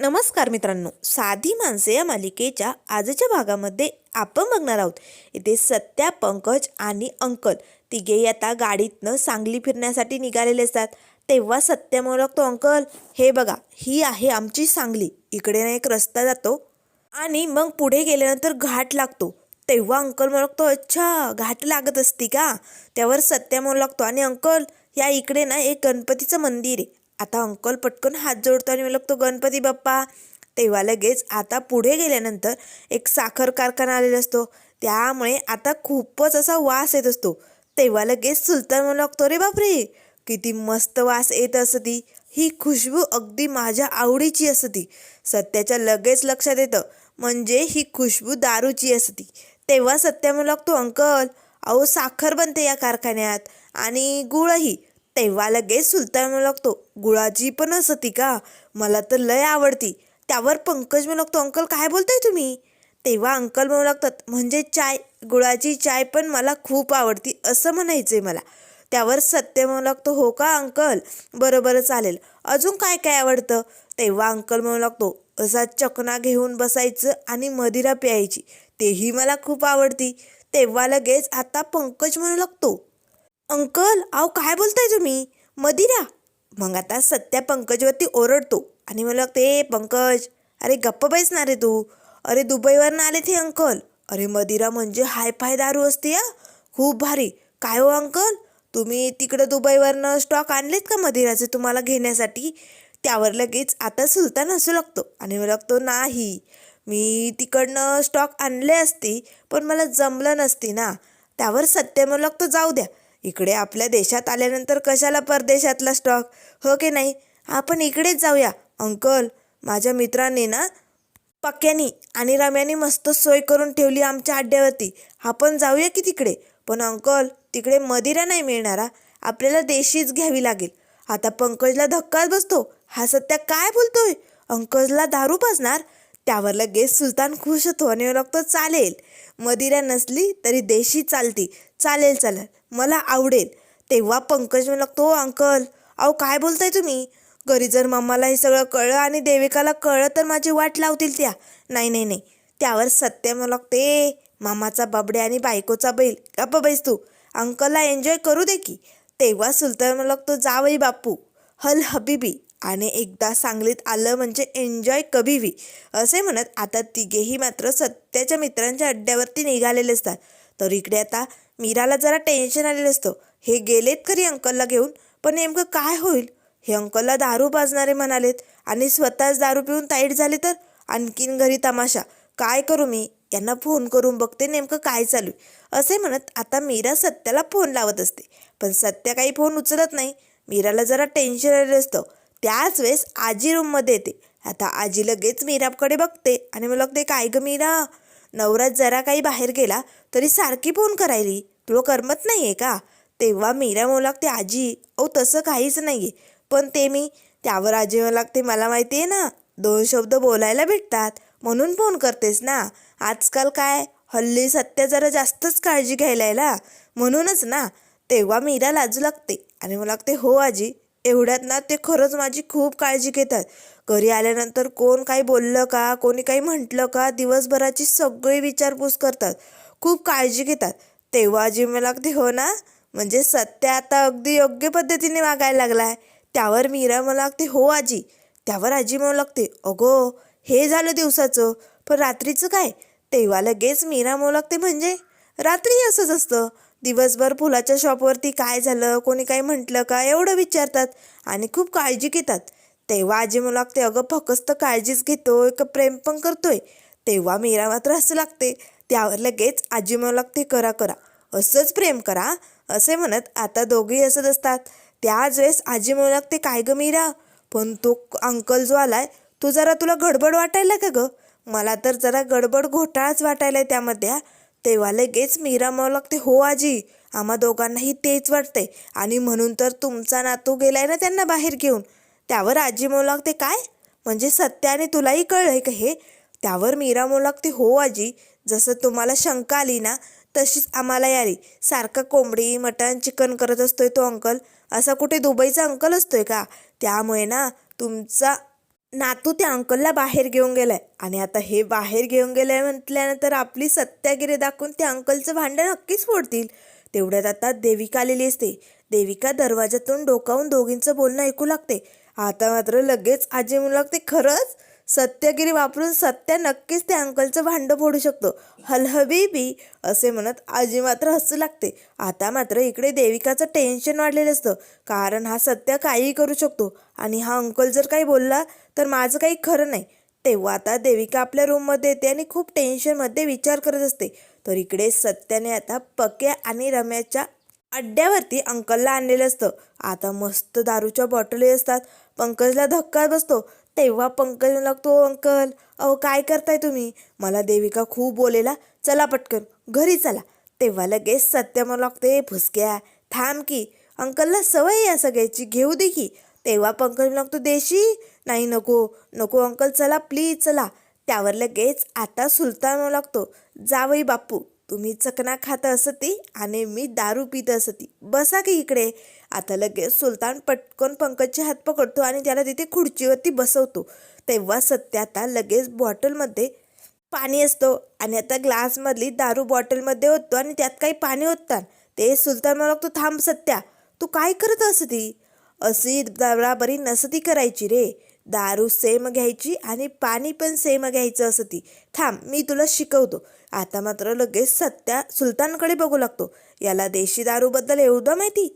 नमस्कार मित्रांनो. साधी माणसे या मालिकेच्या आजच्या भागामध्ये आपण बघणार आहोत. इथे सत्या पंकज आणि अंकल तिघे आता गाडीतनं सांगली फिरण्यासाठी निघालेले असतात. तेव्हा सत्या म्हणू लागतो अंकल हे बघा ही आहे आमची सांगली. इकडे ना एक रस्ता जातो आणि मग पुढे गेल्यानंतर घाट लागतो. तेव्हा अंकल म्हणू लागतो अच्छा घाट लागत असती का? त्यावर सत्या म्हणू लागतो आणि अंकल या इकडे ना एक गणपतीचं मंदिर आहे. आता अंकल पटकन हात जोडतो आणि मला लागतो गणपती बाप्पा. तेव्हा लगेच आता पुढे गेल्यानंतर एक साखर कारखाना आलेला असतो. त्यामुळे आता खूपच असा वास येत असतो. तेव्हा लगेच सुलतान म्हणू लागतो रे बापरे किती मस्त वास येत असती. ही खुशबू अगदी माझ्या आवडीची असती. सत्याच्या लगेच लक्षात येतं. म्हणजे ही खुशबू दारूची असती. तेव्हा सत्या म्हणू लागतो अंकल अहो साखर बनते या कारखान्यात आणि गुळही. तेव्हा लगेच सुलतान म्हणू लागतो गुळाची पण असती का? मला तर लय आवडती. त्यावर पंकज म्हणू लागतो अंकल काय बोलताय तुम्ही? तेव्हा अंकल म्हणू लागतात म्हणजे चाय गुळाची चाय पण मला खूप आवडती असं म्हणायचंय मला. त्यावर सत्य म्हणू लागतो हो का अंकल? बरोबर चालेल. अजून काय काय आवडतं? तेव्हा अंकल म्हणू लागतो असा चकना घेऊन बसायचं आणि मदिरा प्यायची तेही मला खूप आवडती. तेव्हा लगेच आता पंकज म्हणू लागतो अंकल अहो काय बोलताय तुम्ही? मदिरा मग आता सत्या पंकजवरती ओरडतो. आणि मला ते पंकज अरे गप्प बैसणार रे तू. अरे दुबईवरनं आले ते अंकल. अरे मदिरा म्हणजे हाय फाय दारू असते या खूप भारी. काय हो अंकल? तुम्ही तिकडं दुबईवरनं स्टॉक आणलेत का मदिराचे तुम्हाला घेण्यासाठी? त्यावर लगेच आता सुलतान हसू लागतो. आणि मला लागतो नाही. मी तिकडनं स्टॉक आणले असते पण मला जमलं नसती ना. त्यावर सत्य मला लागतो जाऊ द्या. इकडे आपल्या देशात आल्यानंतर कशाला परदेशातला स्टॉक हो की नाही? आपण इकडेच जाऊया. अंकल माझ्या मित्रांनी ना पक्क्यानी आणि रम्यानी मस्त सोय करून ठेवली आमच्या अड्ड्यावरती आपण जाऊया की तिकडे? पण अंकल तिकडे मदिरा नाही मिळणारा. आपल्याला देशीच घ्यावी लागेल. आता पंकजला धक्काच बसतो. हा सत्या काय बोलतोय? अंकजला दारू पाजणार? त्यावर लगेच सुलतान खुश होतो आणि लागतो चालेल. मदिरा नसली तरी देशी चालती. चालेल चालेल. मला आवडेल. तेव्हा पंकज म्हणू लागतो अंकल अहो काय बोलताय तुम्ही? घरी जर मम्माला हे सगळं कळलं आणि देविकाला कळलं तर माझी वाट लावतील त्या. नाही नाही नाही. त्यावर सत्य म्हणू लागते. मामाचा बाबडे आणि बायकोचा बैल. गप्प बैस तू. अंकलला एन्जॉय करू दे की. तेव्हा सुलतान म्हणू लागतो जावई बापू. हल हबीबी. आणि एकदा सांगलीत आलं म्हणजे एन्जॉय कभी कबीवी असे म्हणत आता तिघेही मात्र सत्याच्या मित्रांच्या अड्ड्यावरती निघालेले असतात. तर इकडे आता मीराला जरा टेन्शन आलेलं असतं. हे गेलेत खरी अंकलला घेऊन? पण नेमकं काय होईल? हे अंकलला दारू पाजणारे म्हणालेत. आणि स्वतःच दारू पिऊन ताईट झाले तर? आणखीन घरी तमाशा. काय करू मी? यांना फोन करून बघते नेमकं काय चालू आहे. असे म्हणत आता मीरा सत्याला फोन लावत असते. पण सत्या काही फोन उचलत नाही. मीराला जरा टेन्शन आलेलं असतं. त्याच वेळेस आजी रूममध्ये येते. आता आजी लगेच मीराकडे बघते आणि मला लागते काय गं मीरा? नवरात जरा काही बाहेर गेला तरी सारखी फोन करायली. तुला करमत नाही आहे का? तेव्हा मीरा म्हणू लागते आजी अहो तसं काहीच नाही आहे पण ते मी त्यावर आजी म्हणू लागते मला माहिती आहे ना दोन शब्द बोलायला भेटतात. म्हणून फोन करतेस ना. आजकाल काय? हल्ली सत्य जरा जास्तच काळजी घ्यायला म्हणूनच ना. तेव्हा मीरा लाजू लागते आणि मला लागते हो आजी एवढ्यात ना ते खरंच माझी खूप काळजी घेतात. घरी आल्यानंतर कोण काही बोललं का? कोणी काही म्हटलं का? दिवसभराची सगळी विचारपूस करतात. खूप काळजी घेतात. तेव्हा आजी मला लागते हो ना? म्हणजे सत्य आता अगदी योग्य पद्धतीने वागायला आहे त्यावर मीरा मला लागते हो आजी. त्यावर आजी म्हणू लागते अगो हे झालं दिवसाचं. पण रात्रीचं काय? तेव्हा लगेच मीरा म्हणू लागते म्हणजे? रात्री असंच असतं. दिवसभर फुलाच्या शॉपवरती काय झालं कोणी काही म्हटलं का एवढं विचारतात आणि खूप काळजी घेतात. तेव्हा आजी म्हणू लागते अगं फकस्त काळजीच घेतोय का प्रेम पण करतोय. तेव्हा मीरा मात्र असं लागते. त्यावर लगेच आजी म्हणू लागते करा करा असंच प्रेम करा असे म्हणत आता दोघेही असत असतात. त्याच वेळेस आजी म्हणू लागते काय ग मीरा पण तो अंकल जो आलाय तो जरा तुला गडबड वाटायला का ग? मला तर जरा गडबड घोटाळाच वाटायलाय त्यामध्ये तेव्हा लगेच मीरा म्हणू लागते हो आजी आम्हा दोघांनाही तेच वाटते आणि म्हणून तर तुमचा नातू गेलाय ना त्यांना बाहेर घेऊन. त्यावर आजी म्हणू लागते काय? म्हणजे सत्याने तुलाही कळलंय का हे? त्यावर मीरा म्हणू लागते हो आजी जसं तुम्हाला शंका आली ना तशीच आम्हाला आली सारखं कोंबडी मटण चिकन करत असतोय तो अंकल. असा कुठे दुबईचा अंकल असतोय का? त्यामुळे ना तुमचा नातू त्या अंकलला बाहेर घेऊन गेलाय. आणि आता हे बाहेर घेऊन गेलाय म्हटल्यानंतर आपली सत्यागिरी दाखवून त्या अंकलचं भांडण नक्कीच फोडतील. तेवढ्यात आता देविका आलेली असते. देविका दरवाजातून डोकावून दोघींचं बोलणं ऐकू लागते. आता मात्र लगेच आजी म्हणू लागते खरंच? सत्यागिरी वापरून सत्या नक्कीच त्या अंकलचं भांडं फोडू शकतो. हलहबीबी असे म्हणत आजी मात्र हसू लागते. आता मात्र इकडे देविकाचं टेन्शन वाढलेलं असतं. कारण हा सत्य काहीही करू शकतो. आणि हा अंकल जर काही बोलला तर माझं काही खरं नाही. तेव्हा आता देविका आपल्या रूममध्ये येते आणि खूप टेन्शनमध्ये विचार करत असते. तर इकडे सत्याने आता पक्या आणि रम्याच्या अड्ड्यावरती अंकलला आणलेलं असतं. आता मस्त दारूच्या बॉटली असतात. पंकजला धक्का बसतो. तेव्हा पंकज लागतो अंकल अहो काय करताय तुम्ही? मला देविका खूप बोलेला. चला पटकन घरी चला. तेव्हा लगेच सत्य मला लागते फुसक्या थांब की. अंकलला सवय या सगळ्याची घेऊ दे की. तेव्हा पंकज म्हणू लागतो देशी? नाही नको नको अंकल चला प्लीज चला. त्यावर लगेच आता सुलतान म्हणू लागतो जावई बापू तुम्ही चकना खात असती आणि मी दारू पित असती बसा की इकडे. आता लगेच सुलतान पटकन पंकजचे हात पकडतो आणि त्याला तिथे खुर्चीवरती बसवतो. तेव्हा सत्य आता लगेच बॉटलमध्ये पाणी असतो आणि आता ग्लासमधली दारू बॉटलमध्ये होतो आणि त्यात काही पाणी होतात ते सुलतान मला लागतो थांब सत्या तू काय करत असती? अशी बराबरी नसती करायची रे. दारू सेम घ्यायची आणि पाणी पण सेम घ्यायचं असं ती थांब मी तुला शिकवतो. आता मात्र लगेच सत्या सुलतानकडे बघू लागतो. याला देशी दारूबद्दल एवढं माहिती?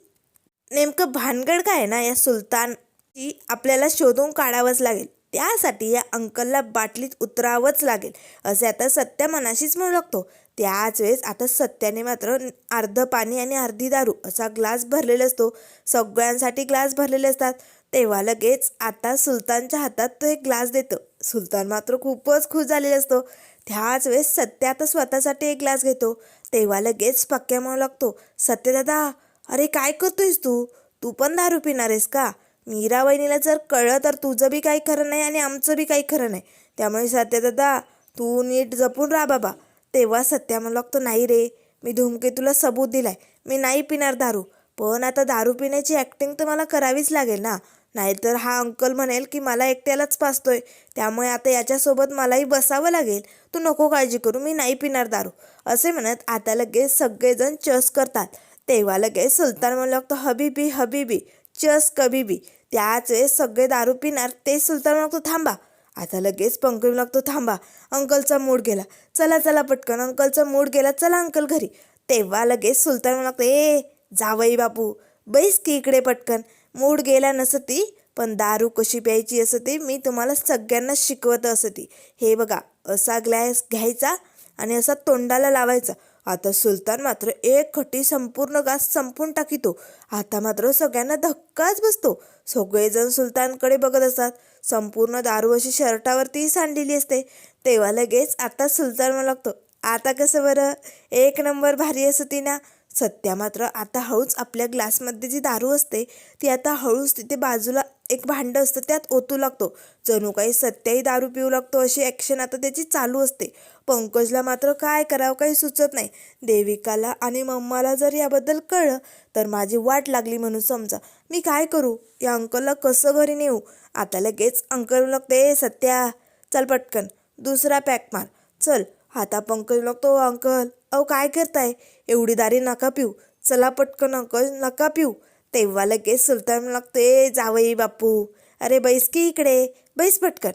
नेमकं भानगड काय आहे ना या सुलतानची आपल्याला शोधून काढावंच लागेल. त्यासाठी या अंकलला बाटलीत उतरावंच लागेल. असे आता सत्या मनाशीच म्हणू लागतो. त्याच वेळेस आता सत्याने मात्र अर्ध पाणी आणि अर्धी दारू असा ग्लास भरलेला असतो. सगळ्यांसाठी ग्लास भरलेले असतात. तेव्हा लगेच आता सुलतानच्या हातात तो एक ग्लास देतो. सुलतान मात्र खूपच खुश झालेला असतो. त्याच वेळेस सत्य आता स्वतःसाठी एक ग्लास घेतो. तेव्हा लगेच पक्क्या म्हणू लागतो सत्य दादा अरे काय करतोयस तू? तू पण दारू पिणार आहेस का? मीरा वहिनीला जर कळलं तर तुझं बी काही खरं नाही आणि आमचं बी काही खरं नाही. त्यामुळे सत्य दादा तू नीट जपून राहा बाबा. तेव्हा सत्या म्हणू तो नाही रे मी धूमकेतूला सबूत दिलाय. मी नाही पिणार दारू. पण आता दारू पिण्याची ॲक्टिंग तर मला करावीच लागेल ना. नाहीतर हा अंकल म्हणेल की मला एकट्यालाच पाचतोय त्यामुळे आता याच्यासोबत मलाही बसावं लागेल. तू नको काळजी करू मी नाही पिणार दारू. असे म्हणत आता लगेच सगळेजण चस करतात. तेव्हा लगेच सुलतान म्हणू लागतो हबीबी हबीबी चस कबीबी. त्याच वेळेस सगळे दारू पिणार ते सुलतान म्हणतो थांबा आता लगेच पंकज लागतो थांबा अंकलचा मूड गेला. चला चला पटकन अंकलचा मूड गेला चला अंकल घरी. तेव्हा लगेच सुलतान लागतो ए जावई बापू बैस की इकडे पटकन. मूड गेला नसती पण दारू कशी प्यायची असती मी तुम्हाला सगळ्यांना शिकवत असती. हे बघा असा ग्लास घ्यायचा आणि असा तोंडाला लावायचा. आता सुलतान मात्र एक खटी संपूर्ण गास संपून टाकितो. आता मात्र सगळ्यांना धक्काच बसतो. सगळेजण सुलतानकडे बघत असतात. संपूर्ण दारू अशी शर्टावरती सांडलेली असते. तेव्हा लगेच आता सुलतान मला लागतो. आता कसं बरं? एक नंबर भारी असं ती ना सत्या मात्र आता हळूच आपल्या ग्लासमध्ये जी दारू असते ती आता हळूच तिथे बाजूला एक भांडं असतं त्यात ओतू लागतो. जणू काही सत्याही दारू पिऊ लागतो अशी ॲक्शन आता त्याची चालू असते. पंकजला मात्र काय करावं काही सुचत नाही. देविकाला आणि मम्माला जर याबद्दल कळलं तर माझी वाट लागली म्हणून समजा. मी काय करू? या अंकलला कसं घरी नेऊ? आता लगेच अंकल लागते सत्या चल पटकन दुसरा पॅक मार. चल आता पंकज लागतो अंकल अहो काय करताय? एवढी दारी नका पिऊ. चला पटकन अंकल नका पिऊ. तेव्हा लगेच सुलतान लागतोय जावई बापू अरे बैस की इकडे बैस पटकन.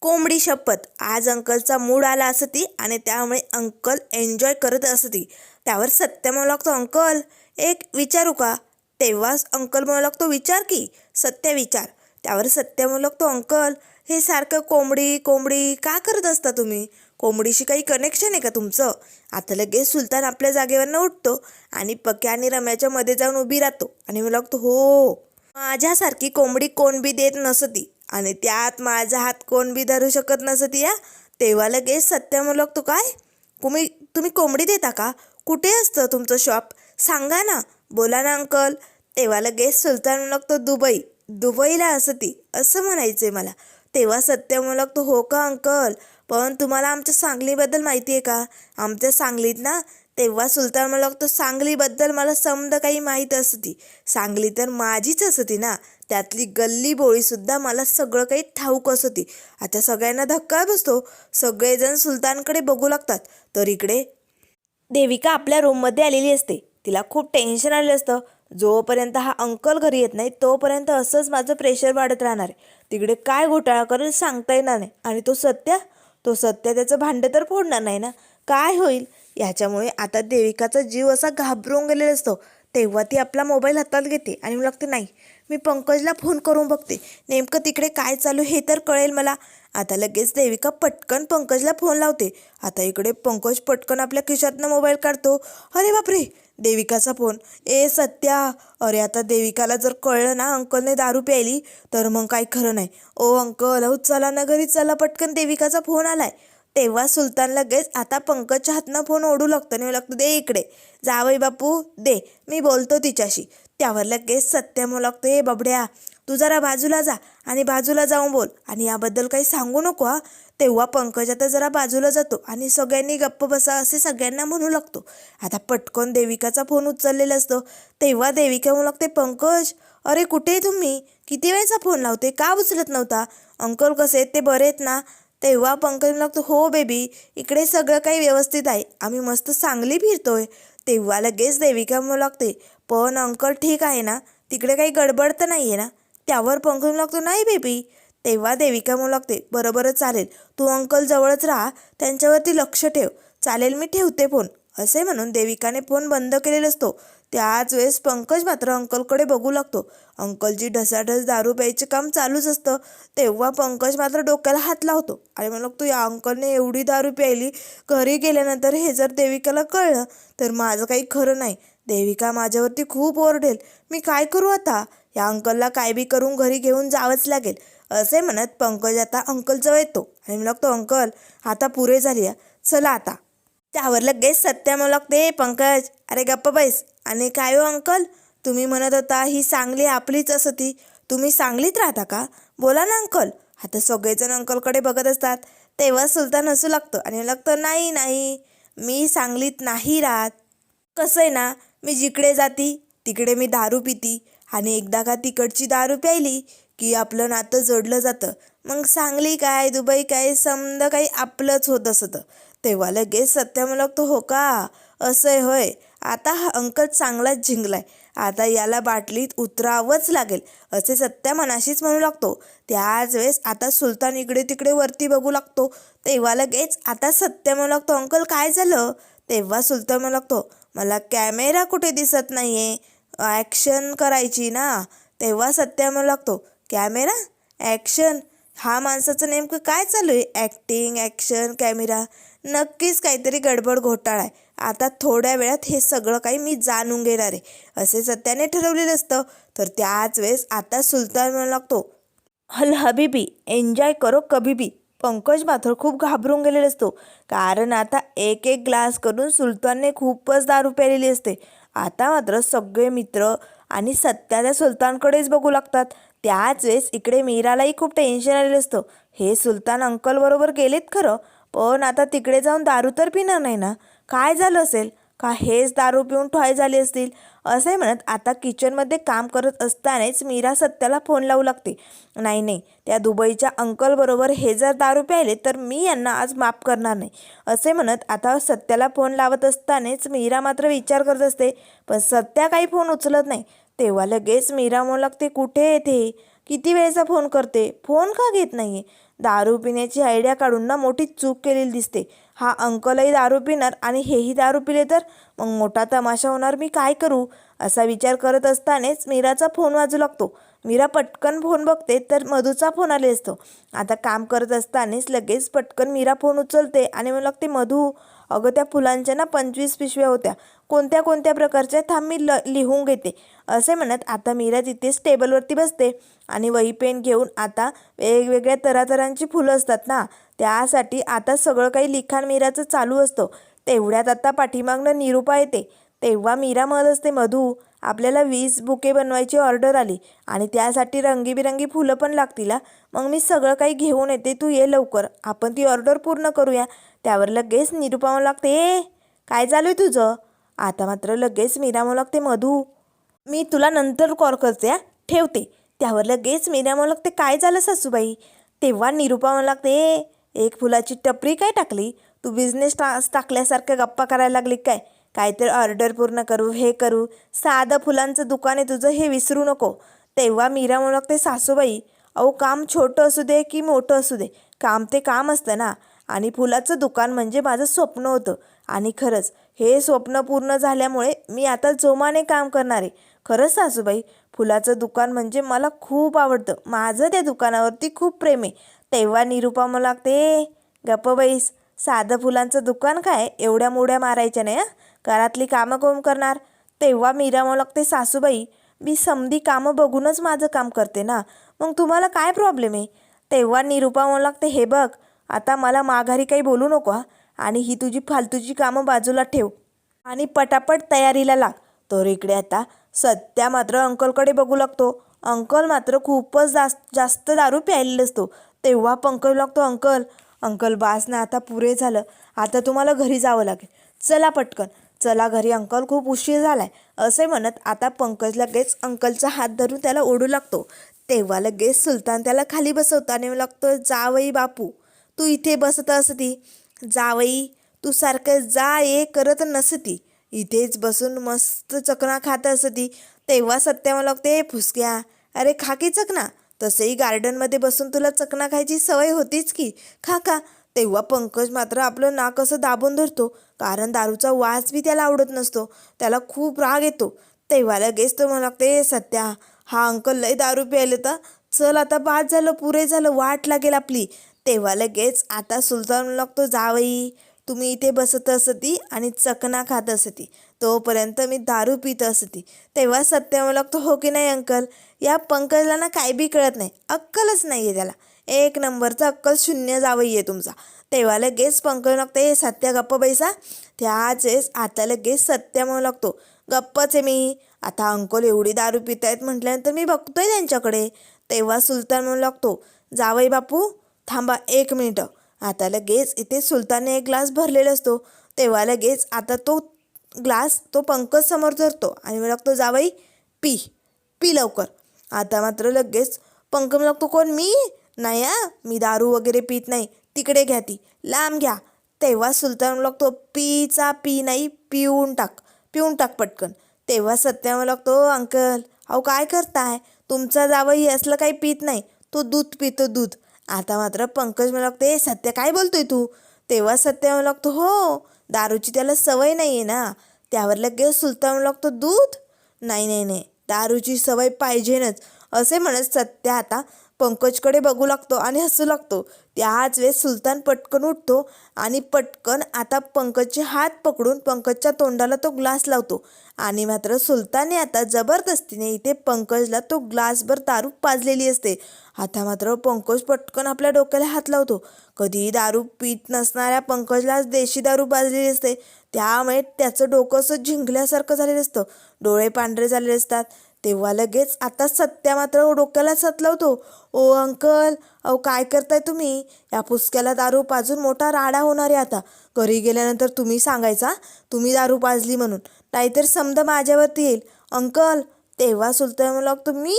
कोंबडी शपथ. आज अंकलचा मूड आला असती आणि त्यामुळे अंकल एन्जॉय करत असती. त्यावर सत्य म्हणू लागतो अंकल एक विचारू का? तेव्हाच अंकल म्हणू लागतो विचार की सत्य विचार. त्यावर सत्य म्हणू लागतो अंकल हे सारखं कोंबडी कोंबडी का करत असता तुम्ही? कोंबडीशी काही कनेक्शन आहे का तुमचं? आता लगेच सुलतान आपल्या जागेवरनं उठतो आणि पक्या आणि रम्याच्या मध्ये जाऊन उभी राहतो आणि मला लागतो हो माझ्यासारखी कोंबडी कोण बी देत नसती आणि त्यात माझा हात कोण बी धरू शकत नसती या तेव्हा लगेच सत्य म्हणू लागतो काय? तुम्ही तुम्ही कोंबडी देता का? कुठे असतं तुमचं शॉप? सांगा ना. बोला ना अंकल. तेव्हा लगेच सुलतान म्हणू लागतो दुबई दुबईला असती. असं म्हणायचंय मला. तेव्हा सत्य म्हणू लागतो हो का अंकल? पण तुम्हाला आमच्या सांगलीबद्दल माहिती आहे का? आमच्या सांगलीत ना तेव्हा सुलतान मला लागतो सांगलीबद्दल मला समद काही माहीत असती. सांगली तर माझीच असती ना. त्यातली गल्ली बोळीसुद्धा मला सगळं काही ठाऊक होती आता सगळ्यांना धक्का बसतो. सगळेजण सुलतानकडे बघू लागतात. तर इकडे देविका आपल्या रूममध्ये आलेली असते. तिला खूप टेन्शन आलेलं असतं. जोपर्यंत हा अंकल घरी येत नाही तोपर्यंत असंच माझं प्रेशर वाढत राहणार आहे. तिकडे काय घोटाळा करेल सांगता येणार नाही. आणि तो सत्या तो सत्या त्याचं भांडं तर फोडणार नाही ना? काय होईल? याच्यामुळे आता देविकाचा जीव असा घाबरून गेलेला असतो. तेव्हा ती आपला मोबाईल हातात घेते आणि मला लागते नाही मी पंकजला फोन करून बघते. नेमकं तिकडे काय चालू हे तर कळेल मला. आता लगेच देविका पटकन पंकजला फोन लावते. आता इकडे पंकज पटकन आपल्या खिशातनं मोबाईल काढतो. अरे बापरे! देविकाचा फोन. ए सत्या अरे आता देविकाला जर कळलं ना अंकलने दारू प्यायली तर मग काही खरं नाही. ओ अंकल हो चला ना घरी चला पटकन देविकाचा फोन आलाय. तेव्हा सुलतान लगेच आता पंकजच्या हातनं फोन ओढू लागतं आणि लागतो दे इकडे जावई बापू दे मी बोलतो तिच्याशी. त्यावर लगेच सत्य म्हणू लागतो हे बबड्या तू जरा बाजूला जा आणि बाजूला जाऊन बोल आणि याबद्दल काही सांगू नको हा. तेव्हा पंकज आता जरा बाजूला जातो आणि सगळ्यांनी गप्प बसा असे सगळ्यांना म्हणू लागतो. आता पटकन देविकाचा फोन उचललेला असतो. तेव्हा देविका म्हणू लागते पंकज अरे कुठे तुम्ही? किती वेळचा फोन लावते? का उचलत नव्हता? अंकल कसे आहेत ते बरे आहेत ना? तेव्हा पंकज लागतो हो बेबी इकडे सगळं काही व्यवस्थित आहे. आम्ही मस्त सांगली फिरतोय. तेव्हा लगेच देविका म्हणू लागते पण अंकल ठीक आहे ना? तिकडे काही गडबड तर नाही आहे ना? त्यावर पंकज म्हणू लागतो नाही बेबी तेव्हा देविका म्हणू लागते बरोबरं चालेल तू अंकल जवळच राहा त्यांच्यावरती लक्ष ठेव चालेल मी ठेवते फोन असे म्हणून देविकाने फोन बंद केलेला असतो. त्याच वेळेस पंकज मात्र अंकलकडे बघू लागतो. अंकलची ढसाढस दारू प्यायचे काम चालूच असतं तेव्हा पंकज मात्र डोक्याला हात लावतो. आणि म्हणू लागतो या अंकलने एवढी दारू प्यायली घरी गेल्यानंतर हे जर देविकाला कळलं तर माझं काही खरं नाही. देविका माझ्यावरती खूप ओरडेल. मी काय करू आता? या अंकलला काय बी करून घरी घेऊन जावंच लागेल. असे म्हणत पंकज आता अंकलजवळ येतो आणि म्हणू लागतो अंकल आता पुरे झाली चला आता. त्यावर लगेच सत्या मला लागते पंकज अरे गप्प बैस. आणि काय हो अंकल? तुम्ही म्हणत होता ही सांगली आपलीच असती. तुम्ही सांगलीत राहता का? बोला ना अंकल. आता सगळेजण अंकलकडे बघत असतात. तेव्हा सुलतान हसू लागतं आणि लागतं नाही नाही मी सांगलीत नाही राहत. कसं आहे ना? मी जिकडे जाती तिकडे मी दारू पिती. आणि एकदा का तिकडची दारू प्यायली की आपलं नातं जोडलं जातं. मग सांगली काय दुबई काय समद काही आपलंच होत असतं. तेव्हा लगेच सत्या मला हो का? असं होय. आता हा अंकल चांगलाच जिंकलाय. आता याला बाटलीत उतरावंच लागेल. असे सत्या मनाशीच म्हणू लागतो. त्याच वेळेस आता सुलतान इकडे तिकडे वरती बघू लागतो. तेव्हा लगेच आता सत्य म्हणू लागतो अंकल काय झालं? तेव्हा सुलतान म्हणू लागतो मला कॅमेरा कुठे दिसत नाहीये? ॲक्शन करायची ना तेव्हा सत्या म्हणू लागतो कॅमेरा ॲक्शन हा माणसाचं नेमकं काय चालू आहे? ॲक्टिंग ॲक्शन कॅमेरा नक्कीच काहीतरी गडबड घोटाळा आहे. आता थोड्या वेळात हे सगळं काही मी जाणून घेणार आहे. असे सत्याने ठरवलेलं असतं. तर त्याच वेळेस आता सुलतान म्हणू लागतो हल हबीबी एन्जॉय करो कबीबी. पंकज मात्र खूप घाबरून गेलेला असतो. कारण आता एक एक ग्लास करून सुलतानने खूपच दारू प्यालेली असते. आता मात्र सगळे मित्र आणि सत्या त्या सुलतानकडेच बघू लागतात. त्याच वेळेस इकडे मीरालाही खूप टेन्शन आलेलं असतं. हे सुलतान अंकल बरोबर गेलेत खरं पण आता तिकडे जाऊन दारू तर पिणार नाही ना? काय झालं असेल? का हेच दारू पिऊन ठॉय झाले असतील? असे म्हणत आता किचनमध्ये काम करत असतानाच मीरा सत्याला फोन लावू लागते. नाही नाही त्या दुबईच्या अंकलबरोबर हे जर दारू प्यायले तर मी यांना आज माफ करणार नाही. असे म्हणत आता सत्याला फोन लावत असतानाच मीरा मात्र विचार करत असते पण सत्या काही फोन उचलत नाही. तेव्हा लगेच मीरा म्हणू लागते कुठे येते किती वेळेचा फोन करते? फोन का घेत नाहीये? दारू पिण्याची आयडिया काढून ना मोठी चूक केलेली दिसते. हा अंकलही दारू पिणार आणि हेही दारू पिले तर मग मोठा तमाशा होणार मी काय करू? असा विचार करत असतानाच मीराचा फोन वाजू लागतो. मीरा पटकन फोन बघते तर मधूचा फोन आले असतो. आता काम करत असतानाच लगेच पटकन मीरा फोन उचलते आणि मला लागते मधू अगं त्या फुलांच्या ना पंचवीस पिशव्या होत्या. कोणत्या कोणत्या प्रकारच्या? थांब मी ल लिहून घेते. असे म्हणत आता मीरा तिथेच टेबलवरती बसते आणि वही पेन घेऊन आता वेगवेगळ्या तरातरांची फुलं असतात ना. त्यासाठी आता सगळं काही लिखाण मीराचं चालू असतं. तेवढ्यात आता पाठीमागनं निरुपा येते. तेव्हा मीरा म्हणत असते मधू आपल्याला वीस बुके बनवायची ऑर्डर आली आणि त्यासाठी रंगीबिरंगी फुलं पण लागतील मग मी सगळं काही घेऊन येते तू ये लवकर. आपण ती ऑर्डर पूर्ण करूया. त्यावर लगेच निरुपा म्हणू लागते ए काय चालू आहे तुझं? आता मात्र लगेच मीरा म्हणू लागते मधू मी तुला नंतर कॉल करते हा. ठेवते. त्यावर लगेच मीरा म्हणू लागते काय झालं सासूबाई? तेव्हा निरूपा म्हणू लागते एक फुलाची टपरी काय टाकली? तू बिझनेस टा टाकल्यासारखं गप्पा करायला लागली काय? काहीतरी ऑर्डर पूर्ण करू हे करू. साधं फुलांचं दुकान आहे तुझं हे विसरू नको. तेव्हा मीरा म्हणू लागते सासूबाई अहो काम छोटं असू दे की मोठं असू दे? काम ते काम असतं ना. आणि फुलाचं दुकान म्हणजे माझं स्वप्न होतं. आणि खरंच हे स्वप्न पूर्ण झाल्यामुळे मी आता जोमाने काम करणार. आहे खरंच सासूबाई फुलाचं दुकान म्हणजे मला खूप आवडतं. माझं त्या दुकानावरती खूप प्रेम आहे. तेव्हा निरुपा मला लागते गप्प बाईस साधं फुलांचं दुकान काय? एवढ्या मोड्या मारायच्या नाही घरातली कामं कोण करणार? तेव्हा मीरा लागते सासूबाई मी समधी कामं बघूनच माझं काम करते ना. मग तुम्हाला काय प्रॉब्लेम आहे तेव्हा निरुपा लागते हे बघ आता मला माघारी काही बोलू नको हा? आणि ही तुझी फालतूची कामं बाजूला ठेव आणि पटापट तयारीला लाग. तर इकडे आता सत्या मात्र अंकलकडे बघू लागतो. अंकल मात्र खूपच जास्त जास्त दारू प्यायलेला असतो तेव्हा पंकज लागतो अंकल. अंकल बास ना आता पुरे झालं. आता तुम्हाला घरी जावं लागेल. चला पटकन. चला घरी अंकल खूप उशीर झालाय. असे म्हणत आता पंकज लगेच अंकलचा हात धरून त्याला ओढू लागतो. तेव्हा लगेच सुलतान त्याला खाली बसवताना लागतो जावई बापू तू इथे बसत असती. जावई तू सारखं जा ये करत नसती. इथेच बसून मस्त चकना खात असती. तेव्हा सत्या मला लागते फुसक्या. अरे खा की चकना. तसेही गार्डनमध्ये बसून तुला चकना खायची सवय होतीच की. खा खा. तेव्हा पंकज मात्र आपलं नाक असं दाबून धरतो कारण दारूचा वास बी त्याला आवडत नसतो. त्याला खूप राग येतो. तेव्हा लगेच तो मला लागते सत्या हा अंकल लय दारू प्यायले तर. चल आता बाद झालं पुरे झालं वाट लागेल आपली. तेव्हा लगेच आता सुलतान लागतो जावई तुम्ही इथे बसत असती आणि चकना खात असती. तोपर्यंत मी दारू पित असते. तेव्हा सत्य मला लागतो हो की नाही अंकल? या पंकजला ना काय बी कळत नाही. अक्कलच नाही आहे त्याला. एक नंबरचा अक्कल शून्य जावई आहे तुमचा. तेव्हा लगेच पंकज लागतं हे सत्या गप्प बैसा. त्याच आता लगेच सत्य म्हणू लागतो गप्पच आहे मी. आता अंकल एवढी दारू पित आहेत म्हटल्यानंतर मी बघतोय त्यांच्याकडे. तेव्हा सुलतान म्हणू लागतो जावई बापू थांबा एक मिनिट. आता लगेच इथे सुलतानने एक ग्लास भरलेला असतो. तेव्हा लगेच आता तो ग्लास तो पंकज समोर धरतो आणि मी लागतो जावई पी पी लवकर. आता मात्र लगेच पंकज लागतो कोण मी? नाही आ मी दारू वगैरे पित नाही. तिकडे घ्या ती. लांब घ्या. तेव्हा सुलतान लागतो पीचा पी नाही पिऊन टाक. पिऊन टाक पटकन. तेव्हा सत्या लागतो अंकल अहो काय करताय? तुमचा जावई असलं काही पित नाही. तो दूध पितो दूध. आता मात्र पंकज मला लागतो ए सत्य काय बोलतोय तू? तेव्हा सत्य मला लागतो हो दारूची त्याला सवय नाही आहे ना. त्यावर लगेच सुलतान लागतो दूध. नाही नाही नाही. दारूची सवय पाहिजेनच असे म्हणत सत्या आता पंकजकडे बघू लागतो आणि हसू लागतो. त्याच वेळेस सुलतान पटकन उठतो आणि पटकन आता पंकजचे हात पकडून पंकजच्या तोंडाला तो ग्लास लावतो. आणि मात्र सुलतानने आता जबरदस्तीने इथे पंकजला तो ग्लासभर दारू पाजलेली असते. आता मात्र पंकज पटकन आपल्या डोक्याला हात लावतो. कधीही दारू पित नसणाऱ्या पंकजलाच देशी दारू पाजलेली असते. त्यामुळे त्याचं डोकं असं झिंकल्यासारखं झालेलं असतं. डोळे पांढरे झालेले असतात. तेव्हा लगेच आता सत्या मात्र डोक्याला सतलवतो. ओ अंकल अहो काय करताय तुम्ही? या पुसक्याला दारू पाजून मोठा राडा होणार आहे आता. घरी गेल्यानंतर तुम्ही सांगायचा तुम्ही दारू पाजली म्हणून. नाहीतर समजा माझ्यावरती येईल. अंकल तेव्हा सुलतान मला मी?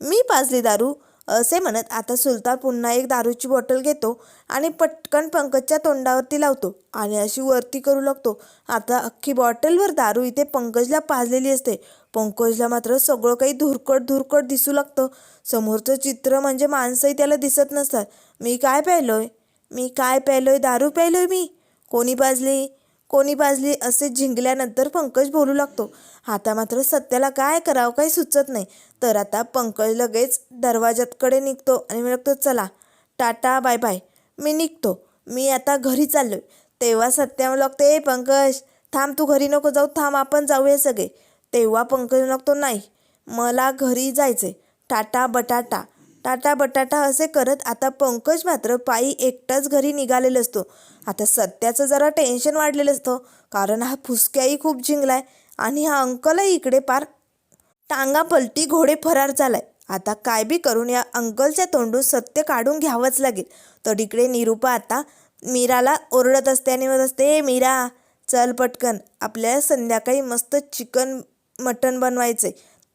मी पाजली दारू? असे म्हणत आता सुलतान पुन्हा एक दारूची बॉटल घेतो आणि पटकन पंकजच्या तोंडावरती लावतो आणि अशी वरती करू लागतो. आता अख्खी बॉटलवर दारू इथे पंकजला पाजलेली असते. पंकजला मात्र सगळं काही धुरकट धुरकट दिसू लागतं. समोरचं चित्र म्हणजे माणसंही त्याला दिसत नसतात. मी काय प्यायलोय? मी काय प्यायलोय? दारू प्यायलोय मी? कोणी पाजली? कोणी पाजली? असे झिंकल्यानंतर पंकज बोलू लागतो. आता मात्र सत्याला काय करावं काही सुचत नाही. तर आता पंकज लगेच दरवाजाकडे निघतो आणि मी चला टाटा बाय बाय. मी निघतो. मी आता घरी चाललोय. तेव्हा सत्या लागते ए पंकज थांब तू घरी नको जाऊ. थांब आपण जाऊया सगळे. तेव्हा पंकज लागतो नाही मला घरी जायचंय. टाटा बटाटा. टाटा बटाटा असे करत आता पंकज मात्र पायी एकटाच घरी निघालेला असतो. आता सत्याचं जरा टेन्शन वाढलेलं असतं. कारण हा फुसक्याही खूप जिंकलाय. आणि हा अंकलही इकडे पार. टांगा पलटी घोडे फरार झालाय. आता काय बी करून या अंकलच्या तोंडून सत्य काढून घ्यावंच लागेल. तर इकडे निरूपा आता मीराला ओरडत असते आणि म्हणत असते "ए मीरा चल पटकन. आपल्याला संध्याकाळी मस्त चिकन मटण बनवायचंय.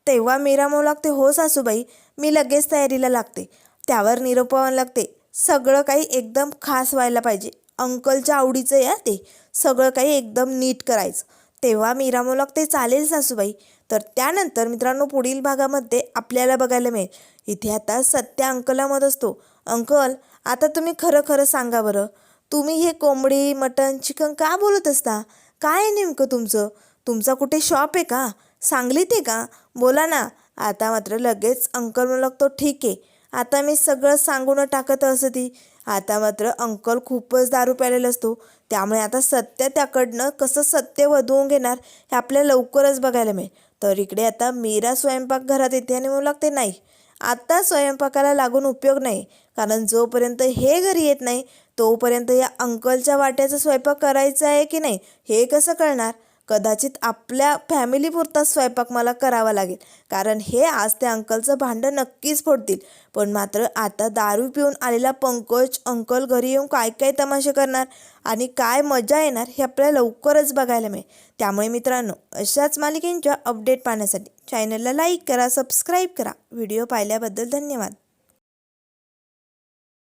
तेव्हा मीरा म्हणू लागते हो सासूबाई मी लगेच तयारीला लागते. त्यावर निरूपा पवन लागते सगळं काही एकदम खास व्हायला पाहिजे. अंकलच्या आवडीचं या ते. सगळं काही एकदम नीट करायचं. तेव्हा मीरा म्हणू ते चालेल सासूबाई. तर त्यानंतर मित्रांनो पुढील भागामध्ये आपल्याला बघायला मिळेल. इथे आता सत्या अंकलला मत असतो. अंकल आता तुम्ही खरं खरं सांगा बरं. तुम्ही हे कोंबडी मटण चिकन का बोलत असता? काय आहे नेमकं तुमचं? तुमचा कुठे शॉप आहे का? सांगलीत आहे का? बोला ना. आता मात्र लगेच अंकल म्हणू तो ठीक आहे. आता मी सगळं सांगून टाकत असती. आता मात्र अंकल खूपच दारू प्यालेला असतो. त्यामुळे आता सत्य त्याकडनं कसं सत्य वधवून घेणार हे आपल्याला लवकरच बघायला मिळेल. तर इकडे आता मीरा स्वयंपाकघरात येते आणि म्हणू लागते नाही आता स्वयंपाकाला लागून उपयोग नाही. कारण जोपर्यंत हे घरी येत नाही तोपर्यंत या अंकलच्या वाट्याचा स्वयंपाक करायचा आहे की नाही हे कसं कळणार? कदाचित आपल्या फॅमिलीपुरता स्वयंपाक मला करावा लागेल. कारण हे आज त्या अंकलचं भांडं नक्कीच फोडतील. पण मात्र आता दारू पिऊन आलेला पंकज अंकल घरी येऊन काय काय तमाशे करणार आणि काय मजा येणार हे आपल्याला लवकरच बघायला मिळेल. त्यामुळे मित्रांनो अशाच मालिकेंच्या अपडेट पाहण्यासाठी चॅनलला लाईक करा सबस्क्राईब करा. व्हिडिओ पाहिल्याबद्दल धन्यवाद.